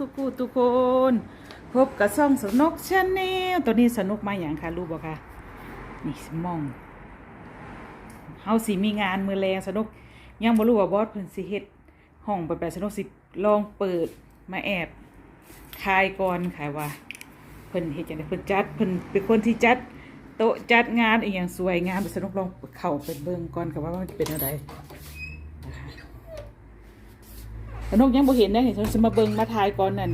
ทุกคู่ทุกคน พบกับซ่องสนุกชาแนลตัวนี้สนุกมาอย่างค่ะ รู้บ่คะนี่สมองเฮาสิมีงานมือแรงสนุก ยังบ่รู้ว่าบอสเพิ่นสิเฮ็ดห้องแบบๆสนุกสิลองเปิดมาแอบคายก่อนค่ะว่าเพิ่นเฮ็ดจังได๋เพิ่นจัดเพิ่นเป็นคนที่จัดโต๊ะจัดงานอีกอย่างสวยงามสนุกลองเข้าไปเบิ่งก่อนค่ะว่ามันจะเป็นอะไรนะคะส นกยังบ่เห็นได้เห็นสนุกสิมาเบิ่งมาทายก่อนนั่น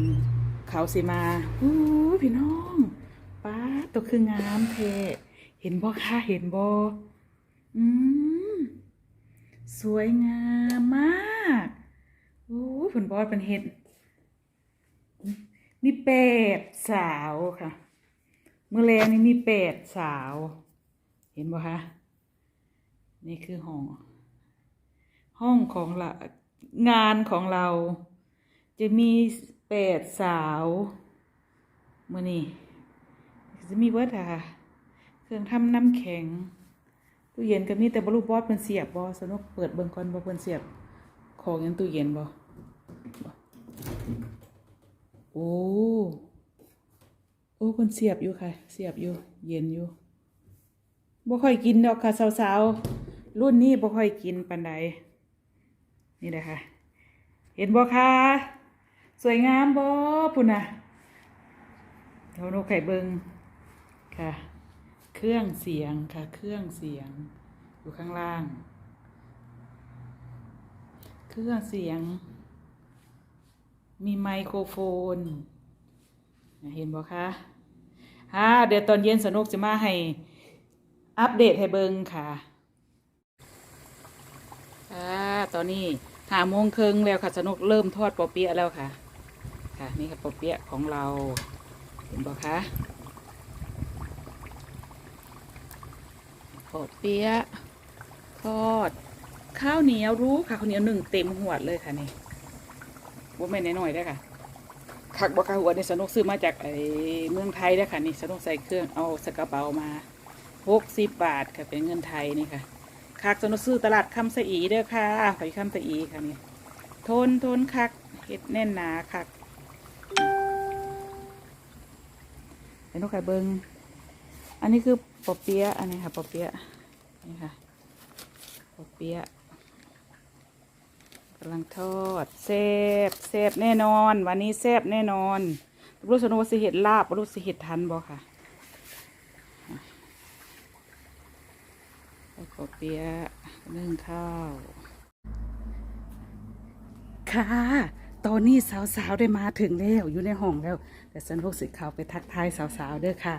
เขาสิมาอู้พี่น้องป้าตัวคืองามเทเห็นบ่คะเห็นบ่อืมสวยงามมากอู้ผลบอสเป็นเห็ดมีแปดสาวค่ะเมื่อแรงนี่มีแปดสาว เห็นบ่คะนี่คือห้อง ห้องของเรา งานของเรา จะมีแปดสาวมื่อนี้จะมีเบิร์ดค่ะเครื่องทำน้ำแข็งตู้เย็นก็มีแต่บรูบอสเพิ่นเสียบบอสนุกเปิดเบิ่งก่อนบ่เพิ่นเสียบของยังตู้เย็นบ่บ่โอ้โอ้เพิ่นเสียบอยู่ค่ะ เสียบอยู่ เย็นอยู่บ่ค่อยกินดอกค่ะสาวๆรุ่นนี้บ่ค่อยกินปานใด นี่แหละค่ะ เห็นบ่คะสวยงามบ่พุ่นนะเท่านกไข่เบิงค่ะ เครื่องเสียงค่ะ เครื่องเสียง อยู่ข้างล่าง เครื่องเสียง มีไมโครโฟน เห็นบ่คะฮ่าเดี๋ยวตอนเย็นสนุกจะมาให้ อัปเดตให้เบิงค่ะอ่าตอนนี้ หาโมงครึ่งแล้วค่ะสนุกเริ่มทอดปอเปี๊ยะแล้วค่ะ ค่ะนี่ค่ะปอเปี๊ยะของเราเห็นบ่คะปอเปี๊ยะทอด ข้าวเหนียวรู้ค่ะข้าวเหนียวหนึ่งเต็มหัวเลยค่ะนี่ว่าไม่นน้อยๆได้ค่ะคักบอกค่ะหัวในสนุกซื้อมาจากไอ้เมืองไทยได้ค่ะนี่สนุกใส่เครื่องเอาสกระเป๋ามาหกสิบบาทค่ะเป็นเงินไทยนี่ค่ะ คักสนุซื้อตลาดคำสะอีเด้อค่ะหอยคำสะอีค่ะนี่ทนทนคักเห็ดแน่นหนาคักเห็นนกไข่เบิงอันนี้คือปอเปี๊ยะอันนี้ค่ะปอเปี๊ยะนี่ค่ะปอเปี๊ยะกำลังทอดแซบแซบแน่นอน วันนี้แซบแน่นอนรู้สนุว่าสิเห็ดลาบรู้สิเห็ดทันบ่ค่ะ แล้วก็เปียะนึ่งข้าว ค่ะ ตอนนี้สาวๆได้มาถึงแล้วอยู่ในห้องแล้ว แต่สนุกสิเขาไปทักทายสาวๆเด้อค่ะ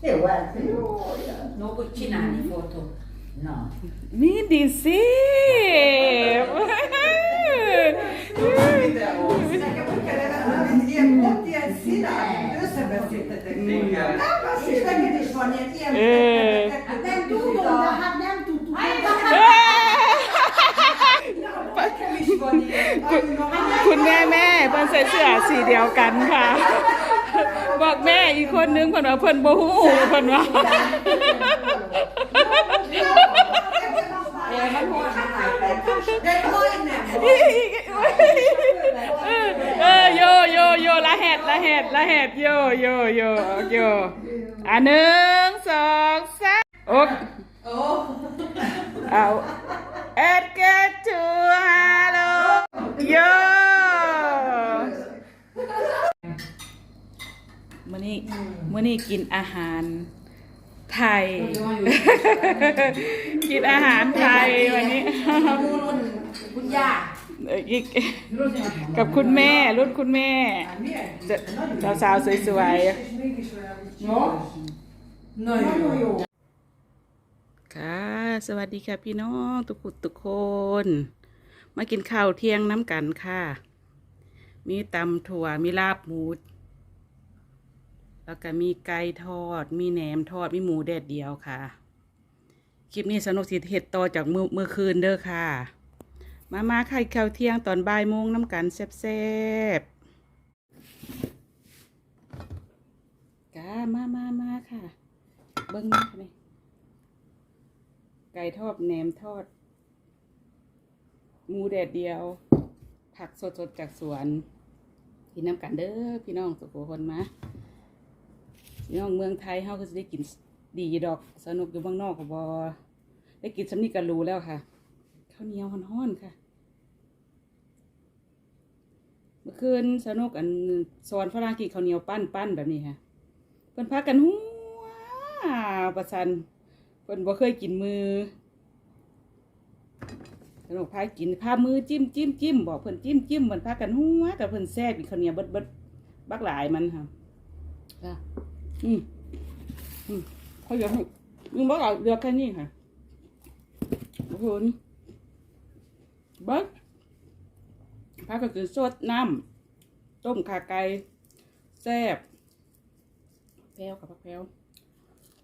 Che guardi? Non cucinare foto. No. Mi dici? Eh. Nem tudom, de hát nem tudtuk. คุณแม่แม่เพิ่นใส่เสื้อสีเดียวกันค่ะ บอกแม่อีกคนนึงเพิ่นว่าเพิ่นบ่ฮู้เพิ่นว่าเออโยโยโยละแหดละแหดละแหดโยโยโยโยอะหนึ่งสองสามโอ๊กเอาเอ็ดเกตทูฮัลโหลโยมื่อนี้มื่ อนี้กินอาหารไทย กินอาหารไทยวันนี้คุณย่าเอ่ออีกกับคุณแม่รุ่นคุณแม่จะสาวๆสวยๆ ค่ะ สวัสดีค่ะพี่น้องทุกคนทุกคน มากินข้าวเที่ยงน้ำกันค่ะ มีตำถั่วมีลาบหมู แล้วก็มีไก่ทอด มีแหนมทอด มีหมูแดดเดียวค่ะ คลิปนี้สนุกสิเฮ็ดต่อจากเมือมือคืนเด้อค่ะ มามาไข่ข้าวเที่ยงตอนบ่ายโมงน้ำกันแซ่บๆกามามามาค่ะ เบิ้งมาค่ะนี่ไก่ทอดแหนมทอด หมูแดดเดียว ผักสดๆจากสวนกินน้ำกันเด้อพี่น้องสุโขคนมา พี่น้องเมืองไทยเฮาก็จะได้กินดีดอก สนุกอยู่เมืองนอกก็บอได้กินสำนีกันรู้แล้วค่ะข้าวเหนียวฮ้อนๆค่ะ เมื่อคืนสนุกอันสอนฝรั่งกินข้าวเหนียวปั้นปั้นแบบนี้ค่ะเพิ่นพากันหัวประสันเพิ่นบ่เคยกินมือสนุกพากินพามือจิ้มจิ้มจิ้มบอกเพิ่นจิ้มจิ้มเพิ่นพากันหัวกับเพิ่นแซ่บอีกข้าวเหนียวเบิดเบิดบักหลายมันค่ะค่ะ อืมอืมเขาอยากให้มึงบอกเอาเลือแค่นี้ค่ะโอ้โหบิดพักก็คือสดน้ำต้มขาไก่แซ่บแพรวกับผักแพรว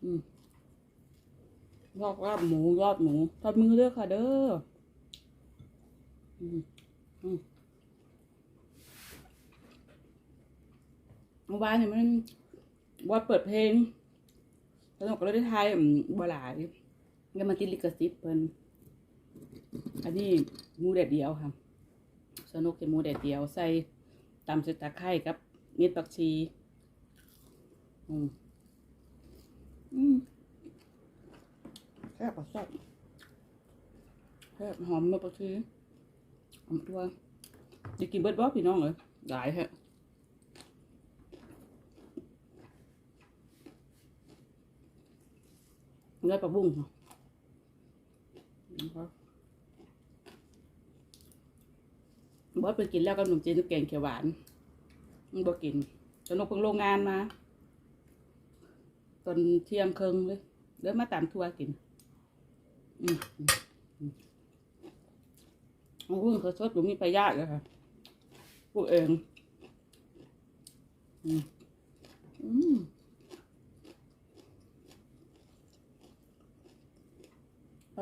อืมยอดลาบหมูยอดหมูทอดมือเด้อค่ะเด้ออืมอืมเมื่อวานเนี่ยมัน บอดเปิดเพลงสนุกก็เลยได้ทายอืมบัวหลายยังมาติดลิขสิทธิ์เพิ่นอันนี้หมูแดดเดียวค่ะสนุกจะหมูแดดเดียวใส่ตำใส่ตะไคร้กับเม็ดผักชีอืมอืมแซ่บกว่าแซ่บแซ่บหอมเม็ดผักชีหอมตัวจะกินเบิดบ่พี่น้องเลยหลายแฮะเนื้อปลาบุ้งค่ะนะครับบอสไปกินแล้วก็ขนมจีนกับแกงเขียวหวานมันบอกกินสนุกเพิ่งโรงงานมาตอนเที่ยงครึ่งเลยเดินมาตามทัวร์กินอืมอืมอืมโอ้โหเขาสดอยู่มีไปยากเลยค่ะปลูกเองอืมอืม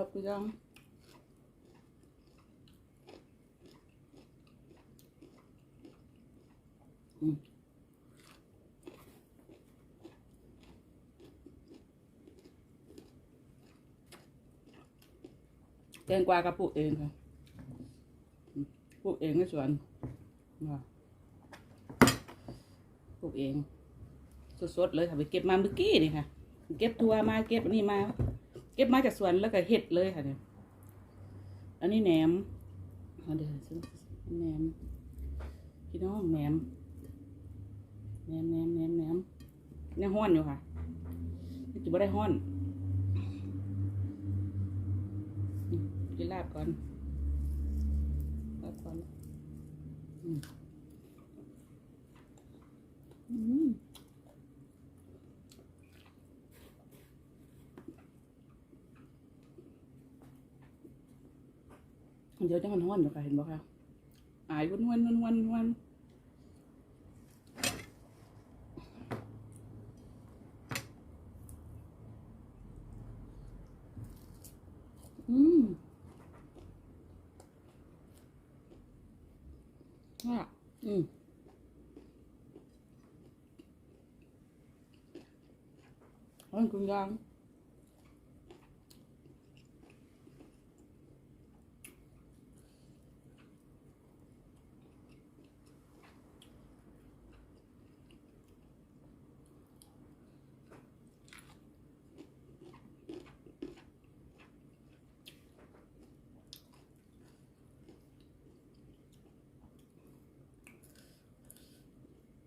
ขอบคุณจังแตงกวากับปลูกเองค่ะปลูกเองในสวนว่าปลูกเอง สดๆเลยค่ะไปเก็บมาเมื่อกี้นี่ค่ะ เก็บทัวมาเก็บนนี้มา เก็บมาจากสวนแล้วก็เห็ดเลยค่ะเนี่ยอันนี้แหนมเอาเดี๋ยวซื้อแหนมพี่น้องแหนมแหนมแหนมแหนมแหนมเนี่ยห้อนอยู่ค่ะนี่จะไม่ได้ห้อนกินลาบก่อนลาบก่อนอืมอืม เดี๋ยวจะมันห้อนอยู่ค่ะเห็นบ่คะอายวันวันวันวันวันอืมอะอืมอันคุณยาง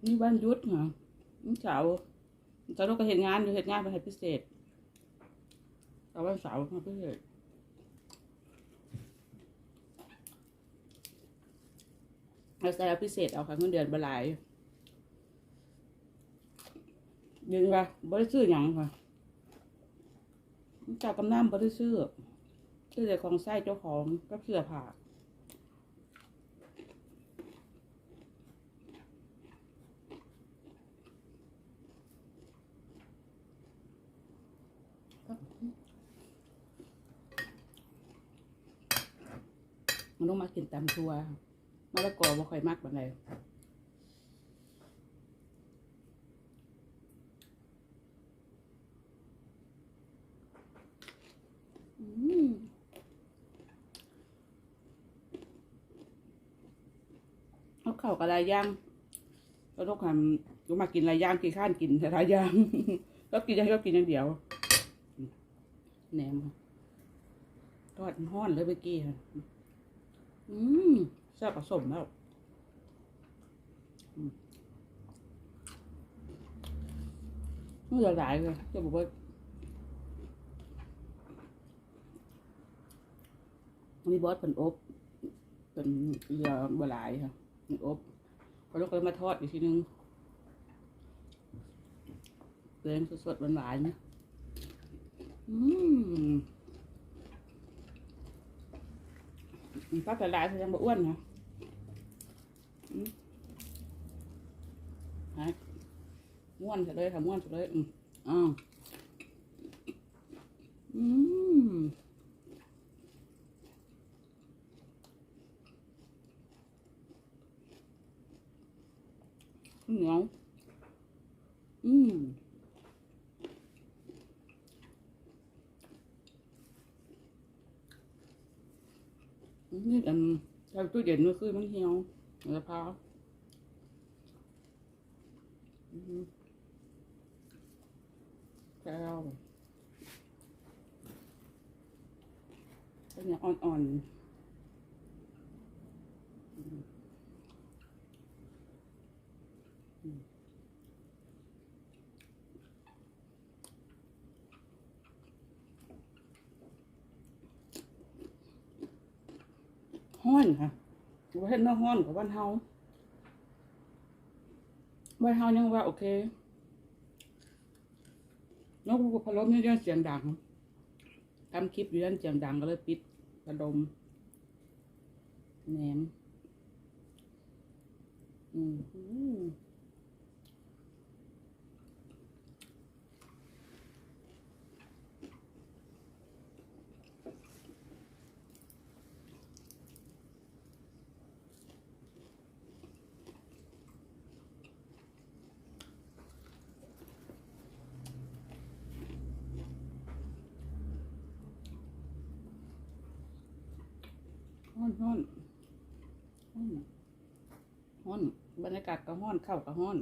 นี่บ้านยุทธเหรอวันเสาร์วันเสาร์เราก็เห็นงานอยู่เห็นงานเป็นพิเศษแต่วันเสาร์มาพิเศษเราใส่เอาพิเศษเอาค่ะเงินเดือนบหลายยืนว่าบริซื้อหยังค่ะจากกำน้ำบริซื้อซื้อแต่ของไส้เจ้าของก็เสื้อผ้า มันต้องมากินตำทัวมะละกอบ่ค่อยมักปานใดอืมเอาเข้าวกับลายย่างแล้วลูกทำก็มากินลายย่างกินข้านกินแต่ลายย่างก็กินย่างก็กินอย่างเดียวแหนมทอดห้อนเลยเมื่อกี้ค่ะ อืมแซ่บผสมแล้วอืมมันจะหลายเลยจะบอกว่ามีบอสเป็นอบเป็นเรือบหลายค่ะเป็นอบพอลูกก็เลยมาทอดอีกทีนึงเกลือสดๆหวานๆนะอืม ปักกระดาษยังบ่อ้วนนะอืมฮะม้วนเฉยเลยค่ะม้วนเฉยเลยอืมอ้าวอืมเหนียวอืม นี่อันทางตู้เย็นเมื่อคืนมันเหี่ยวมะพร้าวอืมแก้วเป็นอย่างอ่อนๆอืมอืมห้ อนค่ะประเห็นอกห้อนกับบ้านเฮาบ้านเฮายังว่าโอเคนกูพัดลมเนี่ยเสียงดังทำคลิปอยู่นั่นเสียงดังก็เลยปิดระดมแหนมอืม ห้อนห้อนห้อนห้อนบรรยากาศก็ห้อนเข้าก็ห้อน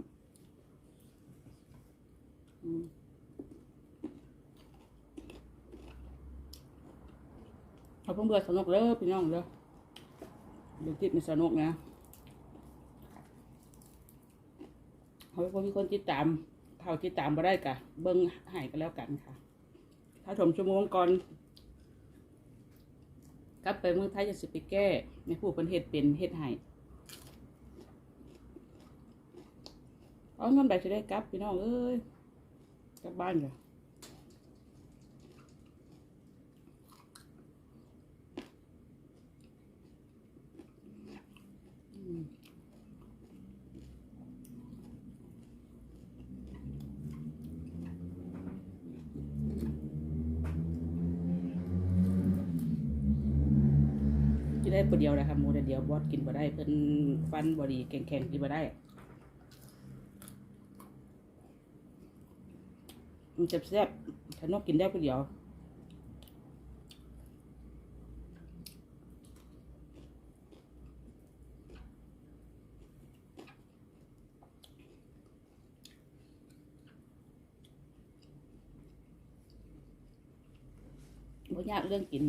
อืมเอาเพิ่งเบื่อสนุกเลยพี่น้องเลยเดี๋ยวติดในสนุกนะเขาเป็นคนมีคนติดตามเท่าติดตามมาได้กะ เบิ้งหายกันแล้วกันค่ะ ถ้าชมชั่วโมงก่อน กลับไปเมืองไทยจะสิไปแก้ในผู้เป็นเฮ็ดเป็นเฮ็ดให้เอาเงินไปจะได้กลับพี่น้องเอ้ยกลับบ้านเลยอืมกินได้ตัวเดียวนะคะหมูแต่ เดียวบอสกินบ่ได้เพิ่นฟันบอดีแข็งๆกินบ่ได้ มันจะแซ่บถ้านกกินได้คนเดียวบ่ยากเรื่องกิน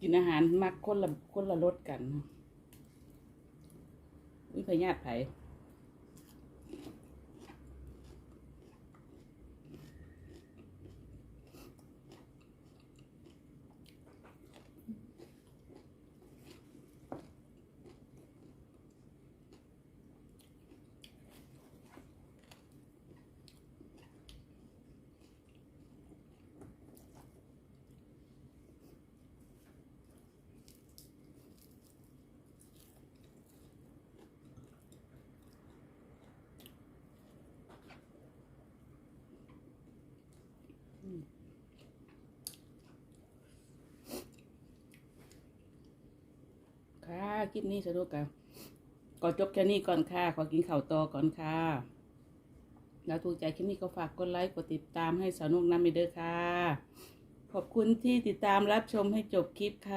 กินอาหารมักคนละคนละรสกันวิพยาธิไผ ลิปนี้สนุกกันก่อนจบแค่นี้ก่อนค่ะ ขอกินข่าวต่อก่อนค่ะแล้วถูกใจคลิปนี้ก็ฝากกดไลค์กดติดตามให้สาวนุกน้ำมีเด้อค่ะ ขอบคุณที่ติดตามรับชมให้จบคลิปค่ะ